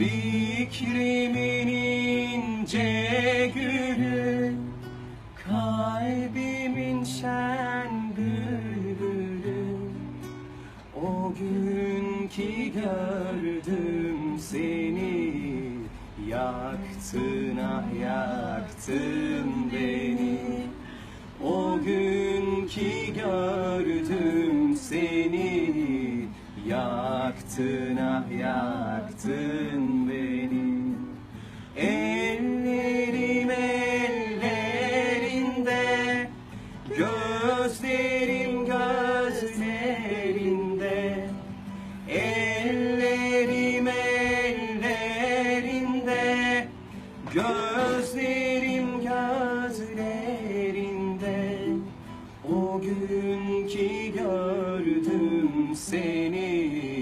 Fikrimin ince gülü Kalbimin şen bülbülü. O gün ki gördüm seni Yaktın ah yaktın beni. O gün ki gördüm seni yaktın ah yaktın beni. Ellerim ellerinde Gözlerim gözlerinde. Ellerim ellerinde Gözlerim gözlerinde. O gün ki gördüm seni.